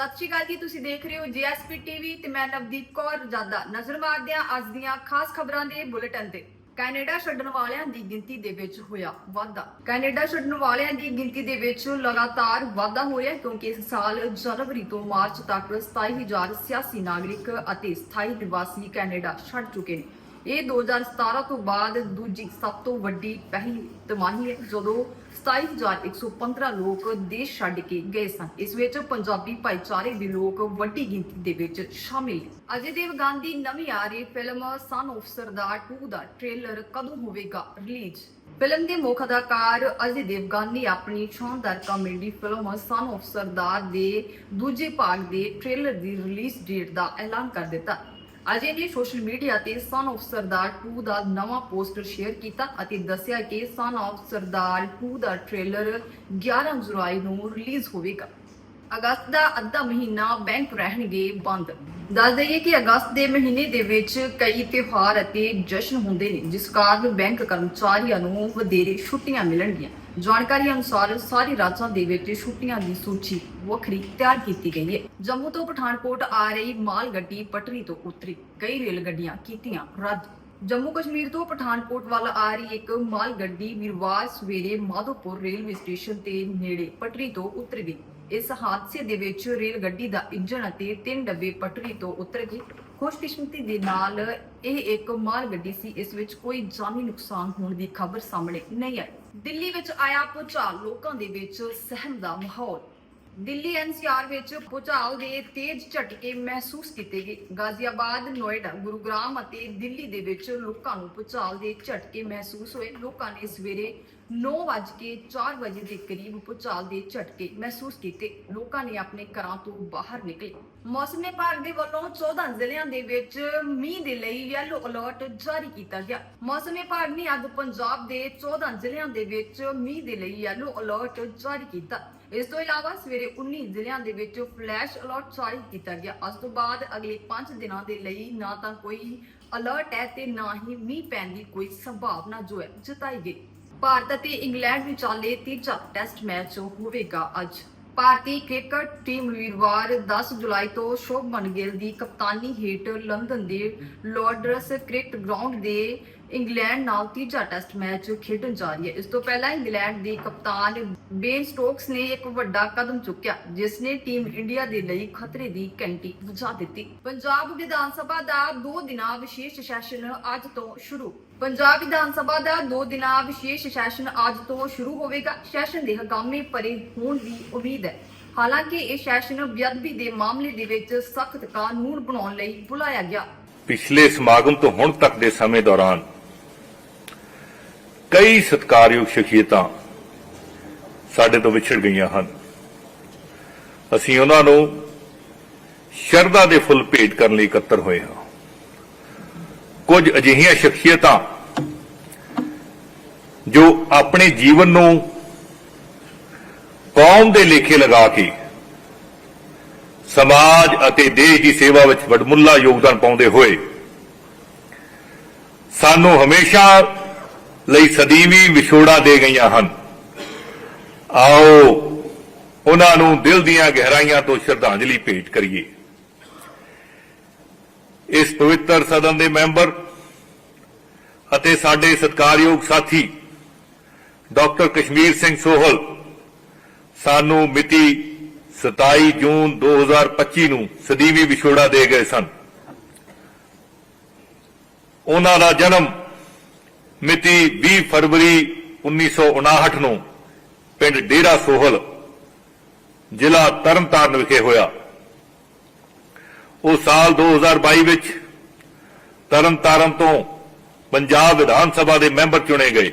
ਸਤਿ ਸ਼੍ਰੀ ਅਕਾਲ ਜੀ, ਤੁਸੀਂ ਦੇਖ ਰਹੇ ਹੋ ਜੀਐਸਪੀ ਟੀਵੀ ਤੇ ਮੈਂ ਨਵਦੀਪ ਕੌਰ ਰਜਾਦਾ ਨਜ਼ਰ ਮਾਰਦੇ ਹਾਂ ਅੱਜ ਦੀਆਂ ਖਾਸ ਖਬਰਾਂ ਦੇ ਬੁਲੇਟਿਨ ਤੇ। ਕੈਨੇਡਾ ਛੱਡਣ ਵਾਲਿਆਂ ਦੀ ਗਿਣਤੀ ਦੇ ਵਿੱਚ ਹੋਇਆ ਵਾਧਾ। ਕੈਨੇਡਾ ਛੱਡਣ ਵਾਲਿਆਂ ਦੀ ਗਿਣਤੀ ਦੇ ਵਿੱਚ ਲਗਾਤਾਰ ਵਾਧਾ ਹੋ ਰਿਹਾ ਕਿਉਂਕਿ ਇਸ ਸਾਲ ਜਨਵਰੀ ਤੋਂ ਮਾਰਚ ਤੱਕ 27086 ਨਾਗਰਿਕ ਅਤੇ ਸਥਾਈ ਨਿਵਾਸੀ ਕੈਨੇਡਾ ਛੱਡ ਚੁੱਕੇ ਨੇ। ਇਹ 2017 ਤੋਂ ਬਾਅਦ ਦੂਜੀ ਸਭ ਤੋਂ ਵੱਡੀ ਪਹਿਲੀ ਤਿਮਾਹੀ ਹੈ, ਜਦੋਂ 27115 ਲੋਕ ਦੇਸ਼ ਛੱਡ ਕੇ ਗਏ ਸਨ। ਇਸ ਵਿੱਚ ਪੰਜਾਬੀ ਭਾਈਚਾਰੇ ਦੇ ਲੋਕ ਵੱਡੀ ਗਿਣਤੀ ਦੇ ਵਿੱਚ ਸ਼ਾਮਿਲ ਨੇ। ਅਜੇ ਦੇਵਗਨ ਦੀ ਨਵੀਂ ਆ ਰਹੀ ਫਿਲਮ ਸਨ ਆਫ ਸਰਦਾਰ 2 ਦਾ ਟ੍ਰੇਲਰ ਕਦੋਂ ਹੋਵੇਗਾ ਰਿਲੀਜ਼ ਫਿਲਮ ਦੇ ਮੁੱਖ ਅਦਾਕਾਰ ਅਜੇ ਦੇਵਗਨ ਨੇ ਆਪਣੀ ਸ਼ਾਨਦਾਰ comedy film son of Sardaar ਦੇ ਦੂਜੇ ਭਾਗ ਦੇ ਟ੍ਰੇਲਰ ਦੀ ਰਿਲੀਜ਼ ਡੇਟ ਦਾ ਐਲਾਨ ਕਰ ਦਿੱਤਾ। ਅਜੇ ਨੇ ਸੋਸ਼ਲ ਮੀਡੀਆ ਤੇ ਸਨ ਆਫ ਸਰਦਾਰ 2 ਦਾ ਨਵਾਂ ਪੋਸਟਰ ਸ਼ੇਅਰ ਕੀਤਾ ਅਤੇ ਦੱਸਿਆ ਕਿ ਸਨ ਆਫ ਸਰਦਾਰ 2 ਦਾ ਟ੍ਰੇਲਰ 11 ਜੁਲਾਈ ਨੂੰ ਰਿਲੀਜ਼ ਹੋਵੇਗਾ। ਅਗਸਤ ਦਾ ਅੱਧਾ ਮਹੀਨਾ ਬੈਂਕ ਰਹਿਣਗੇ ਬੰਦ। ਦੱਸ ਦਈਏ ਕਿ ਅਗਸਤ ਦੇ ਮਹੀਨੇ ਦੇ ਵਿੱਚ ਕਈ ਤਿਉਹਾਰ ਅਤੇ ਜਸ਼ਨ ਹੁੰਦੇ ਨੇ, ਜਿਸ ਕਾਰਨ ਬੈਂਕ ਕਰਮਚਾਰੀਆਂ ਨੂੰ ਵਧੇਰੇ ਛੁੱਟੀਆਂ ਮਿਲਣਗੀਆਂ। ਜਾਣਕਾਰੀ ਅਨੁਸਾਰ ਸਾਰੇ ਰਾਜਾਂ ਦੇ ਵਿੱਚ ਛੁੱਟੀਆਂ ਦੀ ਸੂਚੀ ਵੱਖਰੀ ਤਿਆਰ ਕੀਤੀ ਗਈ ਹੈ। ਜੰਮੂ ਤੋਂ ਪਠਾਨਕੋਟ ਆ ਰਹੀ ਮਾਲ ਗੱਡੀ ਪਟਰੀ ਤੋਂ ਉਤਰੀ। ਕਈ ਰੇਲ ਗੱਡੀਆਂ ਕੀਤੀਆਂ ਰੱਦ। ਜੰਮੂ ਕਸ਼ਮੀਰ ਤੋਂ ਪਠਾਨਕੋਟ ਵੱਲ ਆ ਰਹੀ ਇੱਕ ਮਾਲ ਗੱਡੀ ਵੀਰਵਾਰ ਸਵੇਰੇ ਮਾਧੋਪੁਰ ਰੇਲਵੇ ਸਟੇਸ਼ਨ ਤੇ ਨੇੜੇ ਪਟਰੀ ਤੋਂ ਉਤਰ ਗਈ। ਇਸ ਹਾਦਸੇ ਦੇ ਵਿੱਚ ਰੇਲ ਗੱਡੀ ਦਾ ਇੰਜਣ ਅਤੇ ਤਿੰਨ ਡੱਬੇ ਪਟਰੀ ਤੋਂ ਉਤਰ ਗਏ ਖੁਸ਼ਕਿਸਮਤੀ ਦੇ ਨਾਲ ਇਹ ਇੱਕ ਮਾਲ ਗੱਡੀ ਸੀ। ਇਸ ਵਿੱਚ ਕੋਈ ਜਾਨੀ ਨੁਕਸਾਨ ਹੋਣ ਦੀ ਖਬਰ ਸਾਹਮਣੇ ਨਹੀਂ ਆਈ। ਦਿੱਲੀ ਵਿੱਚ ਆਇਆ ਭੂਚਾਲ, ਲੋਕਾਂ ਦੇ ਵਿੱਚ ਸਹਿਮ ਦਾ ਮਾਹੌਲ। ਦਿੱਲੀ ਐਨਸੀਆਰ ਵਿੱਚ ਭੂਚਾਲ ਦੇ ਤੇਜ਼ ਝਟਕੇ ਮਹਿਸੂਸ ਕੀਤੇ ਗਏ। ਗਾਜ਼ੀਆਬਾਦ, ਨੋਇਡਾ, ਗੁਰੂਗ੍ਰਾਮ ਅਤੇ ਦਿੱਲੀ ਦੇ ਵਿੱਚ ਲੋਕਾਂ ਨੂੰ ਭੂਚਾਲ ਦੇ ਝਟਕੇ ਮਹਿਸੂਸ ਹੋਏ। ਲੋਕਾਂ ਨੇ ਸਵੇਰੇ 9:04 ਵਜੇ ਦੇ ਕਰੀਬ ਭੂਚਾਲ ਦੇ ਝਟਕੇ ਮਹਿਸੂਸ ਕੀਤੇ। ਲੋਕਾਂ ਨੇ ਆਪਣੇ ਘਰਾਂ ਤੋਂ ਬਾਹਰ ਨਿਕਲੇ। ਮੌਸਮ ਵਿਭਾਗ ਦੇ ਵੱਲੋਂ 14 ਜ਼ਿਲ੍ਹਿਆਂ ਦੇ ਵਿੱਚ ਮੀਂਹ ਦੇ ਲਈ ਯੈਲੋ ਅਲਰਟ ਜਾਰੀ ਕੀਤਾ ਗਿਆ। ਮੌਸਮ ਵਿਭਾਗ ਨੇ ਅੱਜ ਪੰਜਾਬ ਦੇ 14 ਜ਼ਿਲ੍ਹਿਆਂ ਦੇ ਵਿੱਚ ਮੀਂਹ ਦੇ ਲਈ ਯੈਲੋ ਅਲਰਟ ਜਾਰੀ ਕੀਤਾ। ਇਸ ਤੋਂ ਇਲਾਵਾ ਸਵੇਰੇ 19 ਜ਼ਿਲ੍ਹਿਆਂ ਦੇ ਵਿੱਚ ਫਲੈਸ਼ ਅਲਰਟ ਜਾਰੀ ਕੀਤਾ ਗਿਆ। ਅੱਜ ਤੋਂ ਬਾਅਦ ਅਗਲੇ 5 ਦਿਨਾਂ ਦੇ ਲਈ ਨਾ ਤਾਂ ਕੋਈ ਅਲਰਟ ਹੈ ਤੇ ਨਾ ਹੀ ਮੀਂਹ ਪੈਣ ਦੀ ਕੋਈ ਸੰਭਾਵਨਾ ਜੋ ਹੈ ਜਤਾਈ ਗਈ। ਭਾਰਤ ਅਤੇ ਇੰਗਲੈਂਡ ਵਿਚਾਲੇ ਤੀਜਾ ਟੈਸਟ ਮੈਚ ਹੋਵੇਗਾ ਅੱਜ। ਭਾਰਤੀ ਕ੍ਰਿਕਟ ਟੀਮ ਵੀਰਵਾਰ 10 ਜੁਲਾਈ ਤੋਂ ਸ਼ੁਭਮਨ ਗਿੱਲ ਦੀ ਕਪਤਾਨੀ ਹੇਠ ਲੰਡਨ ਦੇ ਲਾਰਡਰਸ ਕ੍ਰਿਕਟ ਗਰਾਊਂਡ ਦੇ ਇੰਗਲੈਂਡ ਨਾਲ ਤੀਜਾ ਟੈਸਟ ਮੈਚ ਖੇਡਣ ਜਾ ਰਹੀ ਹੈ। ਇਸ ਤੋਂ ਪਹਿਲਾਂ ਇੰਗਲੈਂਡ ਦੀ ਕਪਤਾਨ ਬੇਨ ਸਟੋਕਸ ਨੇ ਇੱਕ ਵੱਡਾ ਕਦਮ ਚੁੱਕਿਆ, ਜਿਸ ਨੇ ਟੀਮ ਇੰਡੀਆ ਦੇ ਲਈ ਖਤਰੇ ਦੀ ਘੰਟੀ ਵਜਾ ਦਿੱਤੀ। ਪੰਜਾਬ ਵਿਧਾਨ ਸਭਾ ਦਾ 2 ਦਿਨਾਂ ਵਿਸ਼ੇਸ਼ ਸੈਸ਼ਨ ਅੱਜ ਤੋਂ ਸ਼ੁਰੂ ਪੰਜਾਬ ਵਿਧਾਨ ਸਭਾ ਦਾ 2 ਦਿਨਾਂ ਵਿਸ਼ੇਸ਼ ਸੈਸ਼ਨ ਅੱਜ ਤੋਂ ਸ਼ੁਰੂ ਹੋਵੇਗਾ। ਸੈਸ਼ਨ ਦੇ ਹੰਗਾਮੇ ਭਰੇ ਹੋਣ ਦੀ ਉਮੀਦ ਹੈ। ਹਾਲਾਂਕਿ ਇਹ ਸੈਸ਼ਨ ਬੇਅਦਬੀ ਦੇ ਮਾਮਲੇ ਦੇ ਵਿੱਚ ਸਖਤ ਕਾਨੂੰਨ ਬਣਾਉਣ ਲਈ ਬੁਲਾਇਆ ਗਿਆ। ਪਿਛਲੇ ਸਮਾਗਮ ਤੋਂ ਹੁਣ ਤੱਕ ਦੇ ਸਮੇਂ ਦੌਰਾਨ ਕਈ ਸਤਿਕਾਰਯੋਗ ਸ਼ਖਸੀਅਤਾਂ ਸਾਡੇ ਤੋਂ ਵਿਛੜ ਗਈਆਂ ਹਨ। ਅਸੀਂ ਉਹਨਾਂ ਨੂੰ ਸ਼ਰਧਾ ਦੇ ਫੁੱਲ ਭੇਟ ਕਰਨ ਲਈ ਇਕੱਤਰ ਹੋਏ ਹਾਂ। ਕੁਝ ਅਜਿਹੀਆਂ ਸ਼ਖਸੀਅਤਾਂ ਜੋ ਆਪਣੇ ਜੀਵਨ ਨੂੰ ਕੌਮ ਦੇ ਲੇਖੇ ਲਗਾ ਕੇ ਸਮਾਜ ਅਤੇ ਦੇਸ਼ ਦੀ ਸੇਵਾ ਵਿੱਚ ਵਡਮੁੱਲਾ ਯੋਗਦਾਨ ਪਾਉਂਦੇ ਹੋਏ ਸਾਨੂੰ ਹਮੇਸ਼ਾ ਲਈ ਸਦੀਵੀ ਵਿਛੋੜਾ ਦੇ ਗਈਆਂ ਹਨ। ਆਓ ਉਹਨਾਂ ਨੂੰ ਦਿਲ ਦੀਆਂ ਗਹਿਰਾਈਆਂ ਤੋਂ ਸ਼ਰਧਾਂਜਲੀ ਭੇਟ ਕਰੀਏ। ਇਸ ਪਵਿੱਤਰ ਸਦਨ ਦੇ ਮੈਂਬਰ ਅਤੇ ਸਾਡੇ ਸਤਿਕਾਰਯੋਗ ਸਾਥੀ, ਡਾਕਟਰ ਕਸ਼ਮੀਰ ਸਿੰਘ ਸੋਹਲ, ਸਾਨੂੰ ਮਿਤੀ 27 ਜੂਨ 2025 ਨੂੰ ਸਦੀਵੀ ਵਿਛੋੜਾ ਦੇ ਗਏ ਸਨ। ਉਹਨਾਂ ਦਾ ਜਨਮ ਮਿਤੀ 20 ਫਰਵਰੀ 1959 ਨੂੰ ਪਿੰਡ ਡੇਰਾ ਸੋਹਲ, ਜ਼ਿਲ੍ਹਾ ਤਰਨਤਾਰਨ ਵਿਖੇ ਹੋਇਆ। ਉਹ ਸਾਲ 2022 ਵਿੱਚ ਤਰਨਤਾਰਨ ਤੋਂ ਪੰਜਾਬ ਵਿਧਾਨ ਸਭਾ ਦੇ ਮੈਂਬਰ ਚੁਣੇ ਗਏ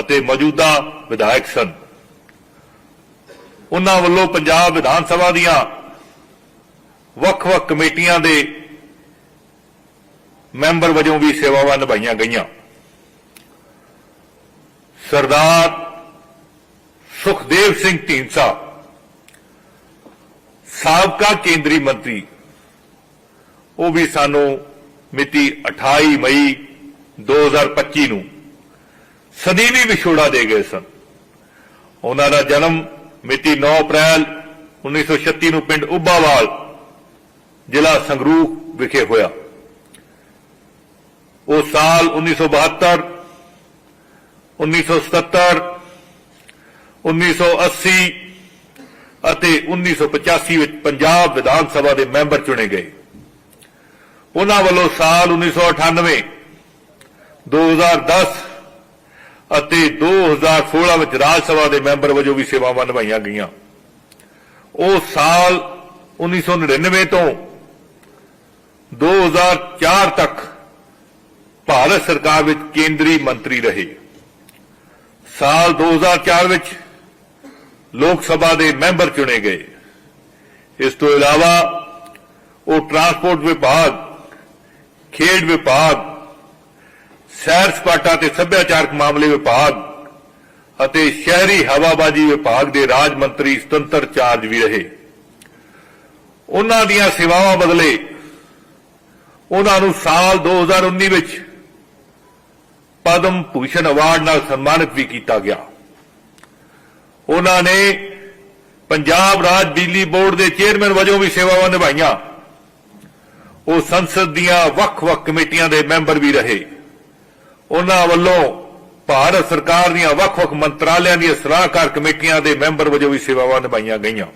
ਅਤੇ ਮੌਜੂਦਾ ਵਿਧਾਇਕ ਸਨ। ਉਹਨਾਂ ਵੱਲੋਂ ਪੰਜਾਬ ਵਿਧਾਨ ਸਭਾ ਦੀਆਂ ਵੱਖ-ਵੱਖ ਕਮੇਟੀਆਂ ਦੇ ਮੈਂਬਰ ਵਜੋਂ ਵੀ ਸੇਵਾਵਾਂ ਨਿਭਾਈਆਂ ਗਈਆਂ। ਸਰਦਾਰ ਸੁਖਦੇਵ ਸਿੰਘ ਢੀਂਡਸਾ, ਸਾਬਕਾ ਕੇਂਦਰੀ ਮੰਤਰੀ ਉਹ ਵੀ ਸਾਨੂੰ ਮਿਤੀ 28 ਮਈ 2025 ਨੂੰ ਸਦੀਵੀ ਵਿਛੋੜਾ ਦੇ ਗਏ ਸਨ। ਉਹਨਾਂ ਦਾ ਜਨਮ ਮਿਤੀ 9 ਅਪ੍ਰੈਲ 1936 ਨੂੰ ਪਿੰਡ ਉੱਬਾਵਾਲ ਜ਼ਿਲ੍ਹਾ ਸੰਗਰੂਰ ਵਿਖੇ ਹੋਇਆ। ਉਹ ਸਾਲ 1972 1977 1980 ਅਤੇ 1985 ਵਿੱਚ ਪੰਜਾਬ ਵਿਧਾਨ ਸਭਾ ਦੇ ਮੈਂਬਰ ਚੁਣੇ ਗਏ। ਉਹਨਾਂ ਵੱਲੋਂ ਸਾਲ 1998 2010 ਅਤੇ 2016 ਵਿੱਚ ਰਾਜ ਸਭਾ ਦੇ ਮੈਂਬਰ ਵਜੋਂ ਵੀ ਸੇਵਾਵਾਂ ਨਿਭਾਈਆਂ ਗਈਆਂ। ਉਹ ਸਾਲ 1999 ਤੋਂ 2004 ਤੱਕ ਭਾਰਤ ਸਰਕਾਰ ਵਿੱਚ ਕੇਂਦਰੀ ਮੰਤਰੀ ਰਹੇ। ਸਾਲ 2004 ਵਿੱਚ ਲੋਕ ਸਭਾ ਦੇ ਮੈਂਬਰ ਚੁਣੇ ਗਏ। ਇਸ ਤੋਂ ਇਲਾਵਾ ਉਹ ਟਰਾਂਸਪੋਰਟ ਵਿਭਾਗ ਖੇਡ ਵਿਭਾਗ, ਸੈਰ ਸਪਾਟਾ ਤੇ ਸੱਭਿਆਚਾਰਕ ਮਾਮਲੇ ਵਿਭਾਗ ਅਤੇ ਸ਼ਹਿਰੀ ਹਵਾਬਾਜ਼ੀ ਵਿਭਾਗ ਦੇ ਰਾਜ ਮੰਤਰੀ ਸੁਤੰਤਰ ਚਾਰਜ ਵੀ ਰਹੇ। ਉਹਨਾਂ ਦੀਆਂ ਸੇਵਾਵਾਂ ਬਦਲੇ ਉਹਨਾਂ ਨੂੰ ਸਾਲ 2019 ਵਿੱਚ ਪਦਮ ਭੂਸ਼ਣ ਅਵਾਰਡ ਨਾਲ ਸਨਮਾਨਿਤ ਵੀ ਕੀਤਾ ਗਿਆ। ਉਹਨਾਂ ਨੇ ਪੰਜਾਬ ਰਾਜ ਬਿਜਲੀ ਬੋਰਡ ਦੇ ਚੇਅਰਮੈਨ ਵਜੋਂ ਵੀ ਸੇਵਾਵਾਂ ਨਿਭਾਈਆਂ। ਉਹ ਸੰਸਦ ਦੀਆਂ ਵੱਖ-ਵੱਖ ਕਮੇਟੀਆਂ ਦੇ ਮੈਂਬਰ ਵੀ ਰਹੇ। ਉਹਨਾਂ ਵੱਲੋਂ ਭਾਰਤ ਸਰਕਾਰ ਦੀਆਂ ਵੱਖ-ਵੱਖ ਮੰਤਰਾਲਿਆਂ ਦੀਆਂ ਸਲਾਹਕਾਰ ਕਮੇਟੀਆਂ ਦੇ ਮੈਂਬਰ ਵਜੋਂ ਵੀ ਸੇਵਾਵਾਂ ਨਿਭਾਈਆਂ ਗਈਆਂ।